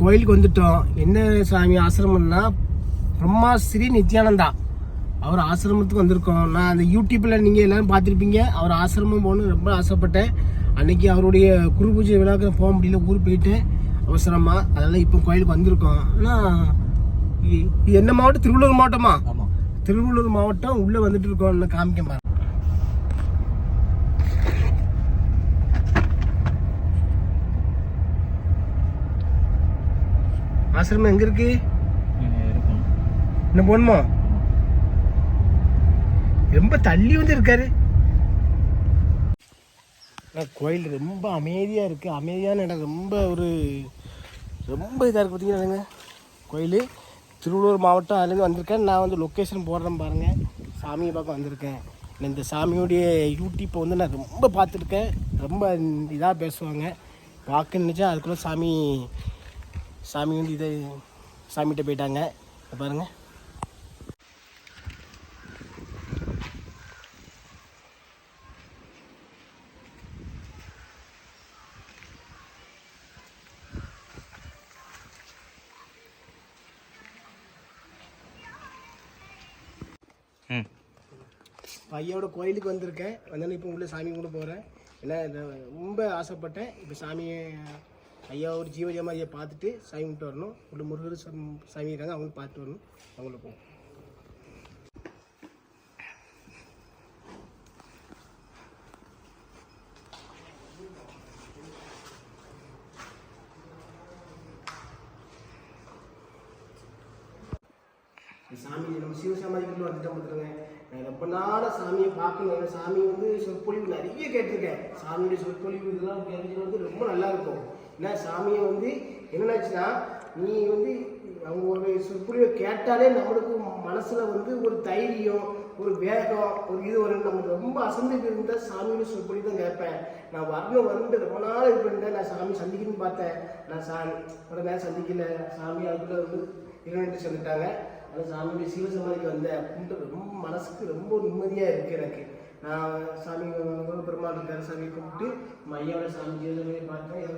கோயிலுக்கு வந்துட்டோம். என்ன சாமி ஆசிரமம்னா பிரம்மா ஸ்ரீ நித்யானந்தா. அவர் ஆசிரமத்துக்கு வந்திருக்கோம். நான் அந்த யூடியூப்ல நீங்க எல்லாரும் பார்த்துருப்பீங்க. அவர் ஆசிரமம் போகணும்னு ரொம்ப ஆசைப்பட்டேன். அன்னைக்கு அவருடைய குரு பூஜை விழாக்கு போக முடியல. ஊர் போயிட்டேன் அவசரமா. அதனால இப்போ கோயிலுக்கு வந்திருக்கோம். ஆனால் என்ன மாவட்டம்? திருவள்ளூர் மாவட்டமா? ஆமா. திருவள்ளூர் மாவட்டம் உள்ள வந்துட்டு இருக்கோம் காமிக்க ஆசிரமம் எங்க இருக்கு? என்ன போகணுமா? ரொம்ப தள்ளி வந்து இருக்காரு. கோயில் ரொம்ப அமைதியாக இருக்குது அமைதியான இடம். ரொம்ப ஒரு ரொம்ப இதாக இருக்குது பார்த்தீங்கன்னா கோயில். திருவள்ளூர் மாவட்டம் அதுலேருந்து வந்திருக்கேன். நான் வந்து லொக்கேஷன் போடுறேன் பாருங்கள் சாமியை பார்க்க வந்திருக்கேன். இந்த சாமியுடைய யூடியூப்பை வந்து நான் ரொம்ப பார்த்துருக்கேன். ரொம்ப இதாக பேசுவாங்க. பார்க்க நினச்சா அதுக்குள்ளே சாமி சாமி வந்து இதை சாமிகிட்ட போயிட்டாங்க. பாருங்கள் ம். பையனோட கோயிலுக்கு வந்திருக்கேன். வந்தாலும் இப்போ உள்ள சாமி கூட போகிறேன் ஏன்னா ரொம்ப ஆசைப்பட்டேன். இப்போ சாமியை ஐயாவோட ஜீவஜமாதியை பார்த்துட்டு சாமி கும்பிட்டு வரணும். உள்ள முருகர் சாமி இருக்காங்க அவங்களும் பார்த்துட்டு வரணும். அவங்கள போகும் சாமி நம்ம சிவசமாதிக்குள்ள வந்துட்டோம் பார்த்துருங்க ரொம்ப நாளாக சாமியை பார்க்கணும் சாமி வந்து சொற்பொழிவு நிறைய கேட்டிருக்கேன் சாமியுடைய சொற்பொழிவு இதெல்லாம் கேட்கறது வந்து ரொம்ப நல்லா இருக்கும். ஏன்னா சாமியை வந்து என்னென்னாச்சுன்னா நீ வந்து அவங்க ஒரு சொற்பொழிவை கேட்டாலே நம்மளுக்கு மனசில் வந்து ஒரு தைரியம் ஒரு வேகம் ஒரு இது வரும். நம்ம ரொம்ப அசந்து இருந்தால் சாமியோட சொற்பொழி தான் கேட்பேன். நான் வரணும் வந்து ரொம்ப நாள் இது பண்ணிட்டேன். நான் சாமி சந்திக்கணும்னு பார்த்தேன். நான் சாமி உடனே சந்திக்கல. சாமி அதுக்குள்ள வந்து இரண்டு சொல்லிட்டாங்க அது சாமியுடைய சிவசமாதிக்கு வந்தேன் அப்படின்ட்டு ரொம்ப மனசுக்கு ரொம்ப நிம்மதியாக இருக்குது எனக்கு. நான் சாமி பெருமாள் இருக்கார் சாமி கும்பிட்டு மையோட சாமி ஜீவசமாதியை பார்த்தேன். ஏதோ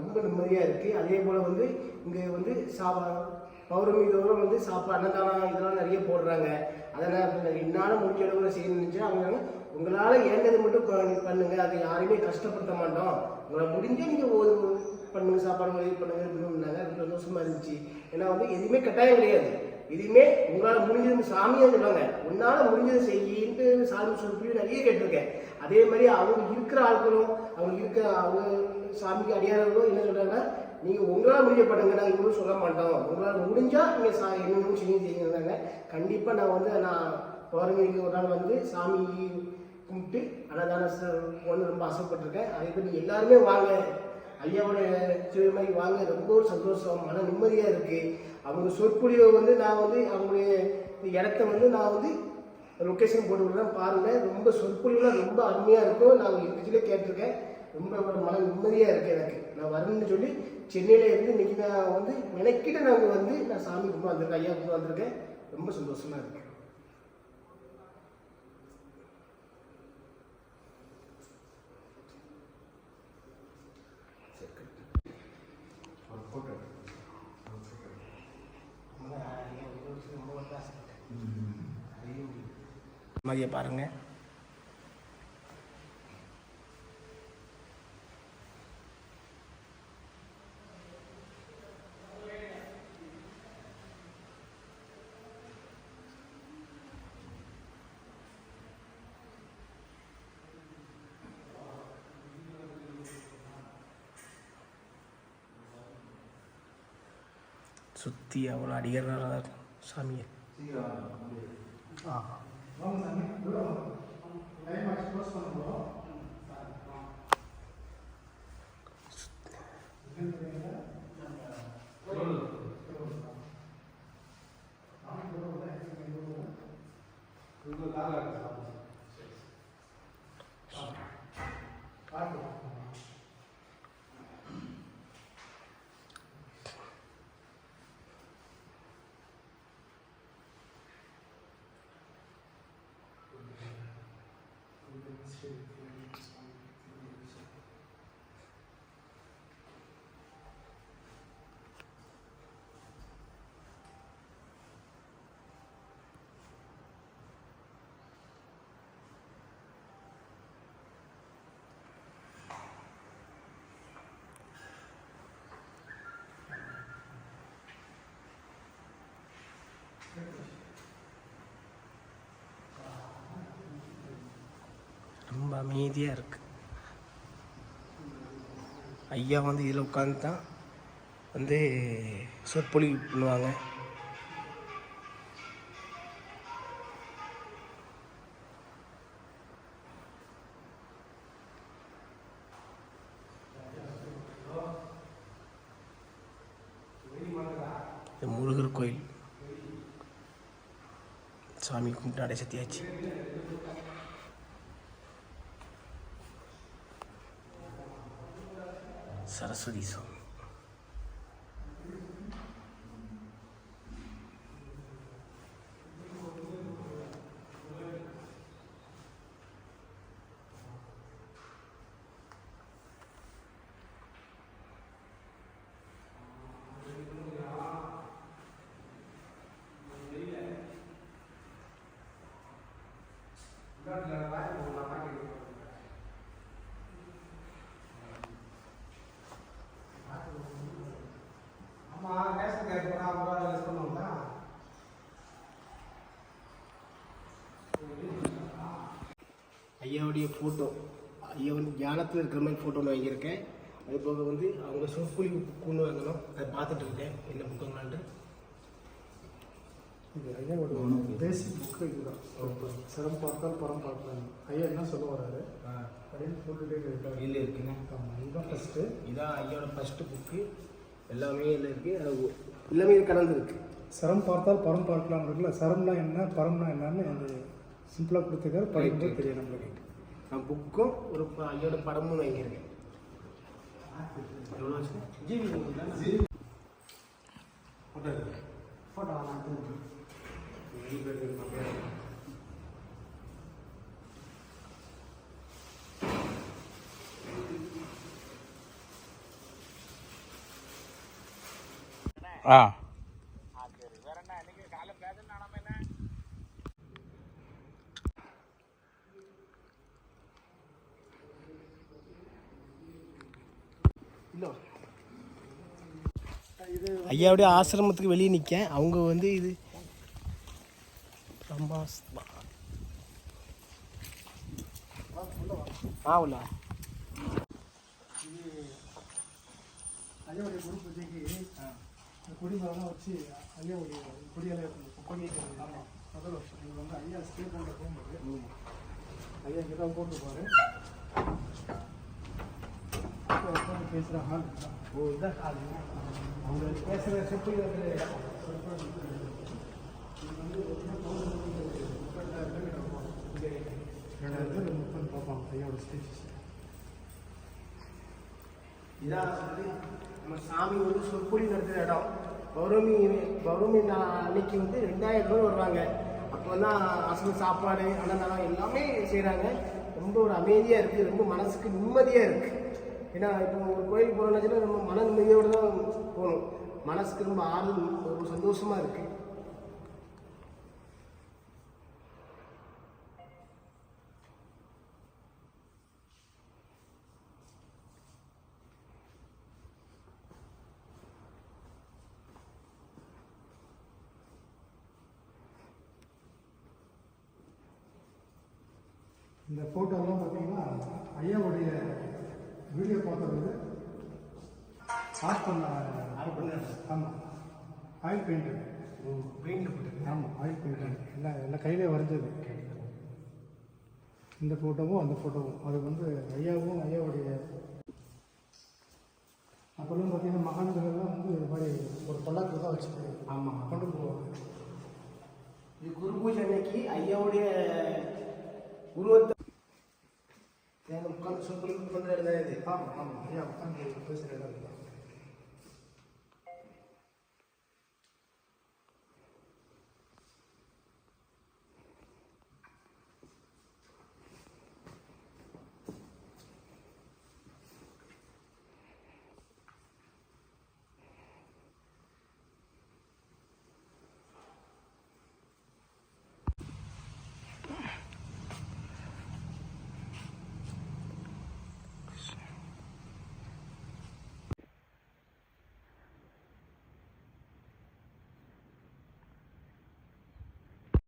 ரொம்ப நிம்மதியாக இருக்குது அதே போல் வந்து இங்கே வந்து சாப்பா பௌர்ணமி தோறும் வந்து சாப்பாடு அன்னதானம் இதெல்லாம் நிறைய போடுறாங்க. அதெல்லாம் என்னால் முடிஞ்ச அளவு செய்யணும்னு நினச்சா அவங்க உங்களால் ஏண்டது மட்டும் பண்ணுங்கள் பண்ணுங்க. அதை யாரையுமே கஷ்டப்படுத்த மாட்டோம். உங்களை முடிஞ்ச நீங்கள் ஒரு பண்ணுங்க சாப்பாடு உதவி பண்ணுங்க இருந்தாங்க ரொம்ப சந்தோஷமா இருந்துச்சு. ஏன்னா வந்து எதுவுமே கட்டாயம் கிடையாது. எதுவுமே உங்களால் முடிஞ்சது சாமியாக சொல்லுவாங்க உன்னால் முடிஞ்சதை செய்யின்ட்டு சாமி சொல்லி நிறைய கேட்டிருக்கேன். அதே மாதிரி அவங்க இருக்கிற ஆட்களும் அவங்க இருக்கிற அவங்க சாமிக்கு அடியாரங்களும் என்ன சொல்றாங்கன்னா நீங்கள் உங்களால் முடிஞ்ச பண்ணுங்க நாங்கள் இவ்வளோ சொல்ல மாட்டோம். உங்களால் முடிஞ்சால் நீங்கள் சா என்னென்னு சொல்லி செய்யுங்கிறாங்க கண்டிப்பாக நான் வந்து நான் குழந்தைங்க ஒரு நாள் வந்து சாமி கும்பிட்டு அன்னதான ஒன்று ரொம்ப ஆசைப்பட்டிருக்கேன். அதே மாதிரி எல்லாருமே வாங்க. ஐயாவோட சிறுமை வாங்க ரொம்ப சந்தோஷம் மன நிம்மதியாக இருக்குது அவங்க சொற்பொழிவை வந்து நான் வந்து அவங்களுடைய இடத்த வந்து நான் வந்து லொக்கேஷன் போட்டு விடுறேன் பாருங்கள் ரொம்ப சொற்பொழிவுலாம் ரொம்ப அருமையாக இருக்கும். நான் இருக்கிறதுலே கேட்டிருக்கேன். ரொம்ப ஒரு மன நிம்மதியாக இருக்குது எனக்கு. நான் வரணும்னு சொல்லி சென்னையில் இருந்து இன்னைக்கு நான் வந்து மெனக்கிட்ட நாங்கள் வந்து நான் சாமி கும்பிட்டு வந்திருக்கேன் ஐயா கும்பிட்டு வந்திருக்கேன். ரொம்ப சந்தோஷமாக இருக்கேன் மதிய பாருங்க. சுற்றி அவ்வளோ அடிக்கிறார் சாமியை? ஆ Vamos a mí, luego. Ahí más cosas, ¿no? Thank you. அமைதியாக இருக்குது ஐயா வந்து இதில் உட்காந்து தான் வந்து சொற்பொழிவு பண்ணுவாங்க. முருகர் கோயில். சாமி கும்பிட்டு அடை సరస్సు తీసుకో ஐயாவுடைய ஃபோட்டோ ஐயா வந்து தியானத்தில் இருக்கிற மாதிரி ஃபோட்டோ ஒன்று வாங்கியிருக்கேன். அது போக வந்து அவங்க சொற்பொழிவு புக் ஒன்று வாங்கணும் அதை பார்த்துட்டு இருக்கேன். என்ன புக்குங்களான்ட்டு இது ஐயாவோட பேசிக் புக்கு இதுதான் சிரம் பார்த்தால் பரம் பார்க்கலாம் ஐயா என்ன சொல்ல வராரு அப்படின்னு சொல்லிட்டே இருக்காரு இல்லை இருக்குங்க. ஆமாம் இதுதான் ஃபஸ்ட்டு இதான் ஐயாவோட ஃபஸ்ட்டு புக்கு எல்லாமே இதில் இருக்குது அது எல்லாமே இது கலந்துருக்கு சிரம் பார்த்தால் பரம் பார்க்கலாம் இருக்குல்ல. சரம்னா என்ன? பரம்னா என்னன்னு சிம்பிளாக கொடுத்துருக்காரு படிக்கும்போது தெரியும் நம்மளுக்கு. நான் புக்கும் ஒரு ஐயோட படமும் வாங்கியிருக்கேன். ஆ. ஐயாவுடைய ஆசிரமத்துக்கு வெளியே நிற்கேன் அவங்க வந்து இது பிரம்மாஸ்மா. ஆ உள்ள ஐயாவுடைய குரு பூஜைக்கு வச்சு ஐயாவுடைய கொடியலை கொடி ஆமாம் முதல் வருஷம் இது வந்து ஐயா ஸ்டே பண்ணுற போகும்போது ஐயா இங்கே தான் போட்டுருப்பாரு பேசுகிற ஹால் இதுதான். ஓ இதான் கால் அவங்க பேசுகிற செப்பு ரெண்டாயிரத்தி பேர் முப்பது பார்ப்பாங்க ஐயாவோட ஸ்டேஜஸ் இதான் வந்து நம்ம சாமி வந்து சொற்பொழி நடத்துகிற இடம் பௌர்ணமி பௌர்ணமி அன்னைக்கு வந்து ரெண்டாயிரம் ரூபாய் வருவாங்க அப்போ தான் அசல் சாப்பாடு அன்னதானம் எல்லாமே செய்கிறாங்க ரொம்ப ஒரு அமைதியாக இருக்குது ரொம்ப மனசுக்கு நிம்மதியாக இருக்குது ஏன்னா இப்போ ஒரு கோயிலுக்கு போகிறோம்னாச்சுன்னா நம்ம மன நிம்மதியோடு தான் போகணும். மனசுக்கு ரொம்ப ஆறுதல் ஒரு சந்தோஷமாக இருக்குது இந்த ஃபோட்டோலாம் பார்த்தீங்கன்னா ஐயாவுடைய வீடியோ பார்த்தது ஆர்ட் பண்ண பண்ண ஆமாம் ஆயில் பெயிண்டர் பெயிண்டில் போட்டு ஆமாம் ஆயில் பெயிண்டர் எல்லாம் எல்லாம் கையிலே வரைஞ்சது. இந்த ஃபோட்டோவும் அந்த ஃபோட்டோவும் அது வந்து ஐயாவும் ஐயாவுடைய அப்போல்லாம் பார்த்தீங்கன்னா மகான்கள்லாம் வந்து இது மாதிரி ஒரு பல்லாக்கு தான் வச்சுட்டு ஆமாம் கொண்டு போவாங்க. இது குரு பூஜை அன்னைக்கு ஐயாவுடைய உருவத்தை உட்காந்து சொற்பொழிவு பண்ணுற இடம் தான் இது ஆமாம் ஆமாம் ஐயா உட்காந்து பேசுகிற இடம் இதுதான்